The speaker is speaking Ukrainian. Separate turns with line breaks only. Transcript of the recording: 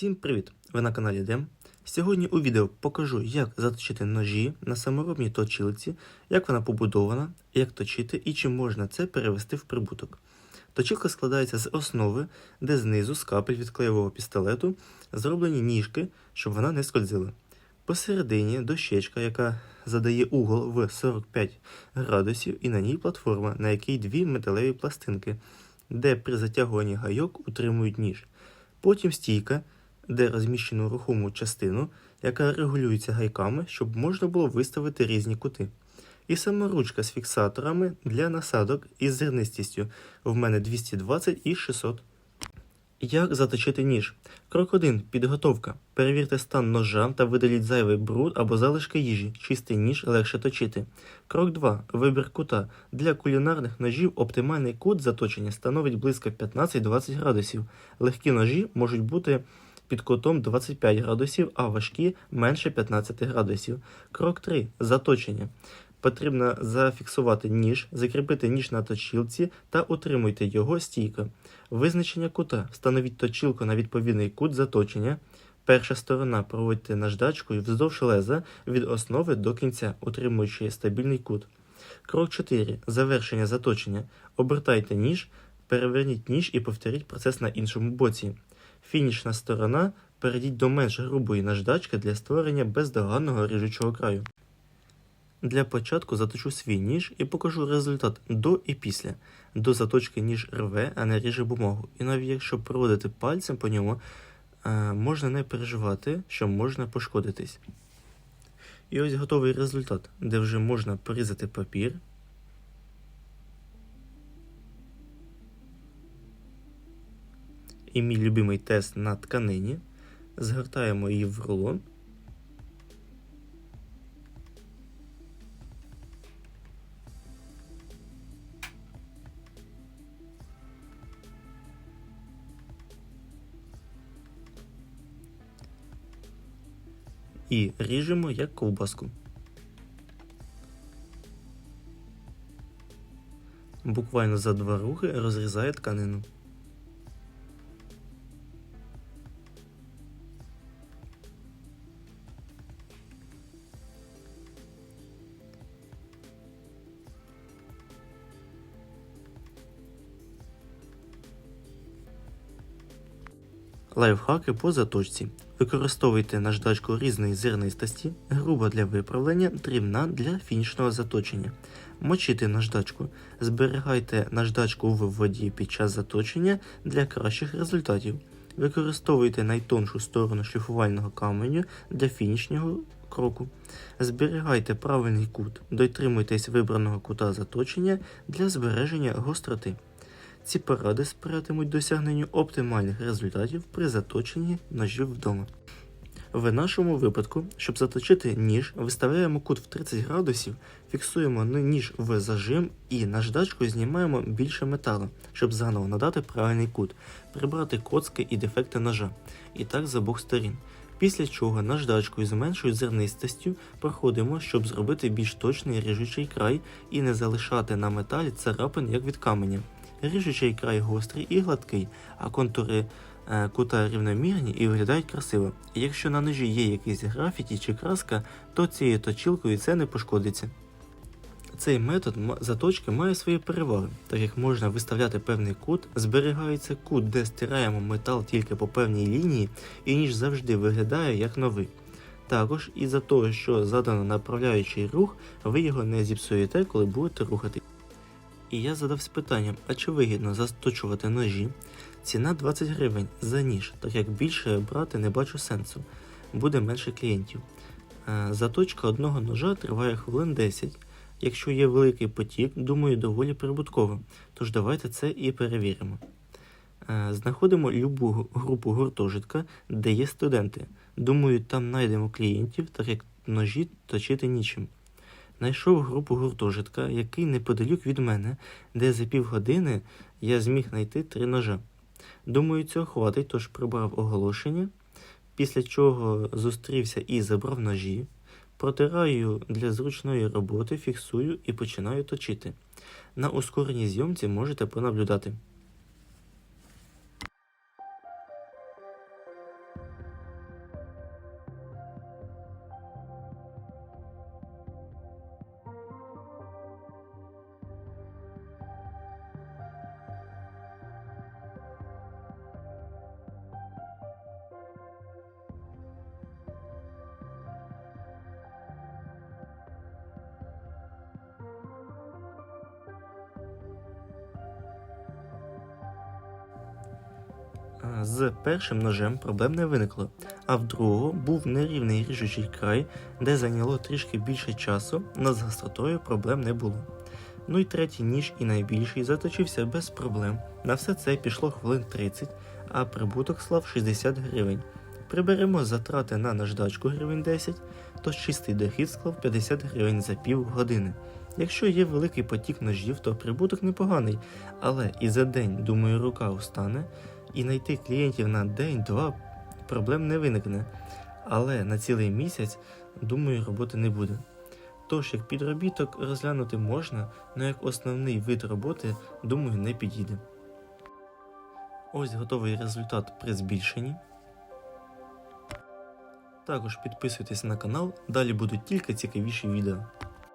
Всім привіт! Ви на каналі Дем. Сьогодні у відео покажу, як заточити ножі на саморобній точилці, як вона побудована, як точити і чи можна це перевести в прибуток. Точилка складається з основи, де знизу з капель від клеєвого пістолету зроблені ніжки, щоб вона не скользила. Посередині дощечка, яка задає угол в 45 градусів, і на ній платформа, на якій дві металеві пластинки, де при затягуванні гайок утримують ніж. Потім стійка, де розміщено рухому частину, яка регулюється гайками, щоб можна було виставити різні кути. І сама ручка з фіксаторами для насадок із зернистістю. В мене 220 і 600. Як заточити ніж? Крок 1. Підготовка. Перевірте стан ножа та видаліть зайвий бруд або залишки їжі. Чистий ніж легше точити. Крок 2. Вибір кута. Для кулінарних ножів оптимальний кут заточення становить близько 15-20 градусів. Легкі ножі можуть бути під кутом 25 градусів, а важкі менше 15 градусів. Крок 3. Заточення. Потрібно зафіксувати ніж, закріпити ніж на точілці та утримуйте його стійко. Визначення кута. Встановіть точілку на відповідний кут заточення. Перша сторона проводьте наждачкою вздовж леза від основи до кінця, утримуючи стабільний кут. Крок 4. Завершення заточення. Обертайте ніж, переверніть ніж і повторіть процес на іншому боці. Фінішна сторона. Перейдіть до менш грубої наждачки для створення бездоганного ріжучого краю. Для початку заточу свій ніж і покажу результат до і після. До заточки ніж рве, а не ріже бумагу. І навіть якщо проводити пальцем по ньому, е, можна не переживати, що можна пошкодитись. І ось готовий результат, де вже можна порізати папір. І мій любимий тест на тканині. Згортаємо її в рулон. і ріжемо як ковбаску. Буквально за два рухи розрізає тканину. Лайфхаки по заточці. Використовуйте наждачку різної зернистості, груба для виправлення, дрібна для фінішного заточення. Мочити наждачку. Зберігайте наждачку в воді під час заточення для кращих результатів. Використовуйте найтоншу сторону шліфувального каменю для фінішнього кроку. Зберігайте правильний кут, дотримуйтесь вибраного кута заточення для збереження гостроти. Ці поради сприятимуть досягненню оптимальних результатів при заточенні ножів вдома. В нашому випадку, щоб заточити ніж, виставляємо кут в 30 градусів, фіксуємо ніж в зажим і наждачкою знімаємо більше металу, щоб заново надати правильний кут, прибрати коцки і дефекти ножа. І так з обох сторін. Після чого наждачкою з меншою зернистостю проходимо, щоб зробити більш точний ріжучий край і не залишати на металі царапин як від каменя. Ріжучий край гострий і гладкий, а контури е, кута рівномірні і виглядають красиво. Якщо на ножі є якийсь графіті чи краска, то цією точилкою це не пошкодиться. Цей метод заточки має свої переваги, так як можна виставляти певний кут, зберігається кут, де стираємо метал тільки по певній лінії, і ніж завжди виглядає як новий. Також із-за того, що задано направляючий рух, ви його не зіпсуєте, коли будете рухати. І я задався питанням, а чи вигідно заточувати ножі? Ціна 20 гривень за ніж, так як більше брати не бачу сенсу, буде менше клієнтів. Е, заточка одного ножа триває хвилин 10. Якщо є великий потік, думаю, доволі прибутково. Тож давайте це і перевіримо. Е, знаходимо любу групу гуртожитка, де є студенти. Думаю, там знайдемо клієнтів, так як ножі точити нічим. Знайшов групу гуртожитка, який неподалік від мене, де за півгодини я зміг знайти три ножа. Думаю, цього хватить, тож прибрав оголошення, після чого зустрівся і забрав ножі, протираю для зручної роботи, фіксую і починаю точити. На ускореній зйомці можете понаблюдати. З першим ножем проблем не виникло, а в другого був нерівний ріжучий край, де зайняло трішки більше часу, але з гостротою проблем не було. Ну і третій ніж і найбільший заточився без проблем. На все це пішло хвилин 30, а прибуток склав 60 гривень. Приберемо затрати на наждачку гривень 10, то чистий дохід склав 50 гривень за пів години. Якщо є великий потік ножів, то прибуток непоганий, але і за день, думаю, рука устане, і знайти клієнтів на день-два проблем не виникне. Але на цілий місяць, думаю, роботи не буде. Тож, як підробіток розглянути можна, але як основний вид роботи, думаю, не підійде. Ось готовий результат при збільшенні. Також підписуйтесь на канал, далі будуть тільки цікавіші відео.